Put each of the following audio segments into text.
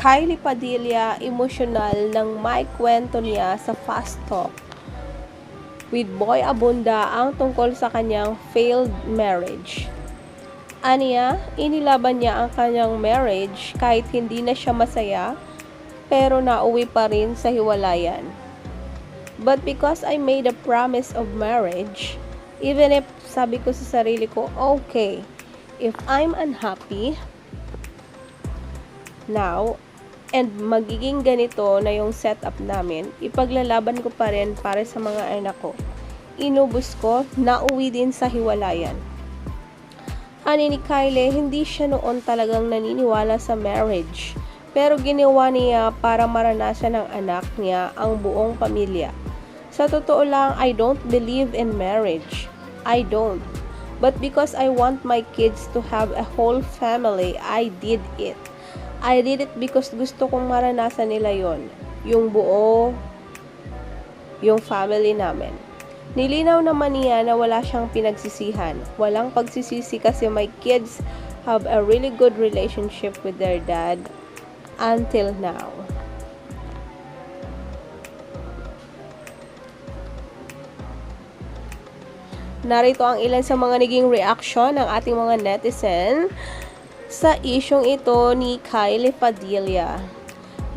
Kylie Padilla emosyonal nang may kwento niya sa Fast Talk with Boy Abunda ang tungkol sa kanyang failed marriage. Aniya, inilaban niya ang kanyang marriage kahit hindi na siya masaya, pero nauwi pa rin sa hiwalayan. But because I made a promise of marriage, even if sabi ko sa sarili ko, okay, if I'm unhappy now, and magiging ganito na yung setup namin, ipaglalaban ko pa rin para sa mga anak ko. Inubos ko, nauwi din sa hiwalayan. Ani ni Kylie, hindi siya noon talagang naniniwala sa marriage. Pero ginawa niya para maranasan ng anak niya ang buong pamilya. Sa totoo lang, I don't believe in marriage. I don't. But because I want my kids to have a whole family, I did it. I did it because gusto kong maranasan nila yon Yung buo, yung family namin. Nilinaw naman niya na wala siyang pinagsisihan. Walang pagsisisi kasi my kids have a really good relationship with their dad until now. Narito ang ilan sa mga naging reaction ng ating mga netizen sa isyong ito ni Kylie Padilla.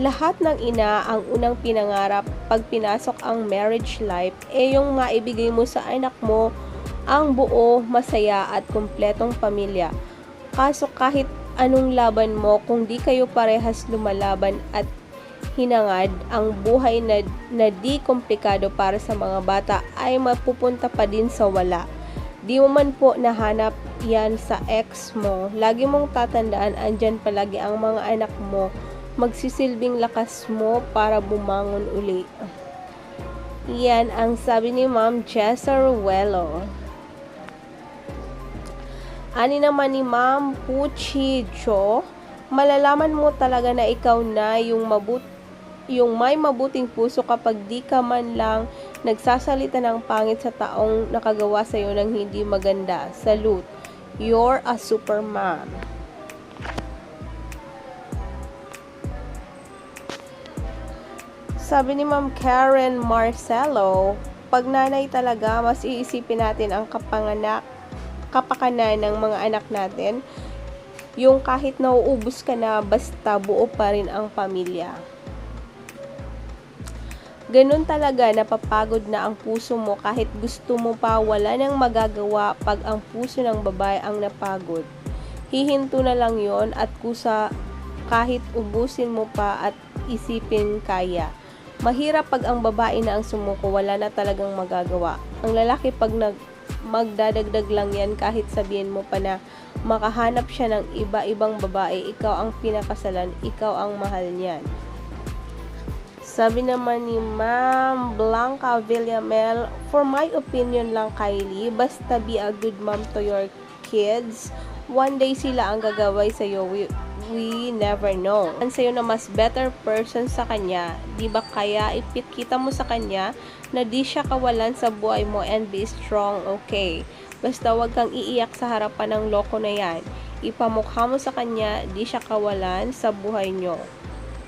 Lahat ng ina ang unang pinangarap pag pinasok ang marriage life e yung maibigay mo sa anak mo ang buo, masaya at kumpletong pamilya. Kaso kahit anong laban mo kung di kayo parehas lumalaban at hinangad, ang buhay na, na di komplikado para sa mga bata ay mapupunta pa din sa wala. Di mo man po nahanap yan sa ex mo, lagi mong tatandaan andyan palagi ang mga anak mo, magsisilbing lakas mo para bumangon uli. Yan ang sabi ni Ma'am Jessa Ruelo. Ani naman ni Ma'am Puchi Jo, malalaman mo talaga na ikaw na yung mabut yung may mabuting puso kapag di ka man lang nagsasalita ng pangit sa taong nakagawa sa iyo ng hindi maganda. Salute. You're a superman. Sabi ni Ma'am Karen Marcelo, pag nanay talaga, mas iisipin natin ang kapanganak, kapakanan ng mga anak natin. Yung kahit nauubos ka na, basta buo pa rin ang pamilya. Ganun talaga napapagod na ang puso mo kahit gusto mo pa wala nang magagawa pag ang puso ng babae ang napagod. Hihinto na lang yon at kusa kahit ubusin mo pa at isipin kaya. Mahirap pag ang babae na ang sumuko, wala na talagang magagawa. Ang lalaki pag nag magdadagdag lang yan kahit sabihin mo pa na makahanap siya ng iba-ibang babae, ikaw ang pinakasalan, ikaw ang mahal niyan. Sabi naman ni Ma'am Blanca Villamel, for my opinion lang Kylie, basta be a good mom to your kids. One day sila ang gagaway sa'yo. We, we never know. Ang sa'yo na mas better person sa kanya, di ba kaya ipikita mo sa kanya na di siya kawalan sa buhay mo and be strong, okay? Basta wag kang iiyak sa harapan ng loko na yan. Ipamukha mo sa kanya, di siya kawalan sa buhay nyo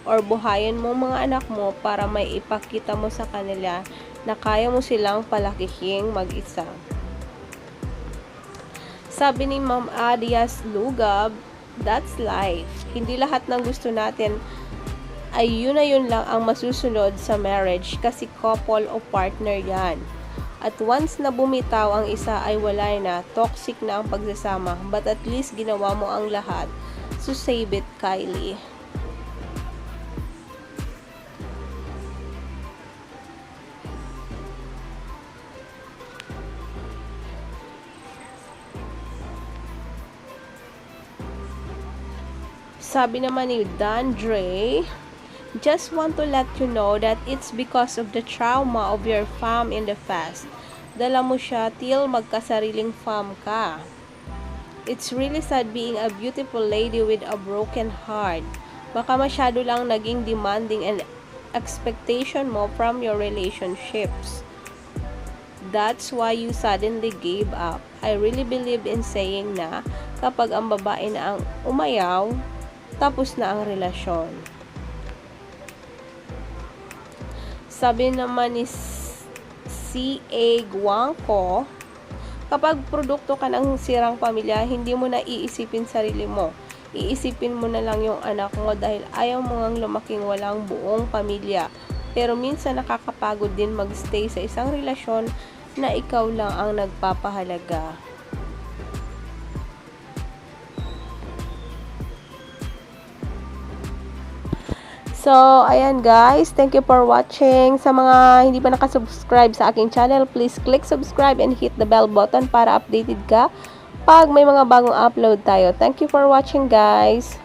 or buhayin mo mga anak mo para may ipakita mo sa kanila na kaya mo silang palakihing mag-isa. Sabi ni Ma'am Adias Lugab, that's life. Hindi lahat ng gusto natin ay yun na yun lang ang masusunod sa marriage kasi couple o partner yan. At once na bumitaw ang isa ay wala na, toxic na ang pagsasama, but at least ginawa mo ang lahat. So save it, Kylie. Sabi naman ni Dan Dre, just want to let you know that it's because of the trauma of your fam in the past. Dala mo siya till magkasariling fam ka. It's really sad being a beautiful lady with a broken heart. Baka masyado lang naging demanding and expectation mo from your relationships. That's why you suddenly gave up. I really believe in saying na kapag ang babae na ang umayaw, tapos na ang relasyon. Sabi naman ni C.A. Guangco, kapag produkto ka ng sirang pamilya, hindi mo na iisipin sarili mo. Iisipin mo na lang yung anak mo dahil ayaw mo ngang lumaking walang buong pamilya. Pero minsan nakakapagod din magstay sa isang relasyon na ikaw lang ang nagpapahalaga. So, ayan guys. Thank you for watching. Sa mga hindi pa nakasubscribe sa aking channel, please click subscribe and hit the bell button para updated ka pag may mga bagong upload tayo. Thank you for watching guys.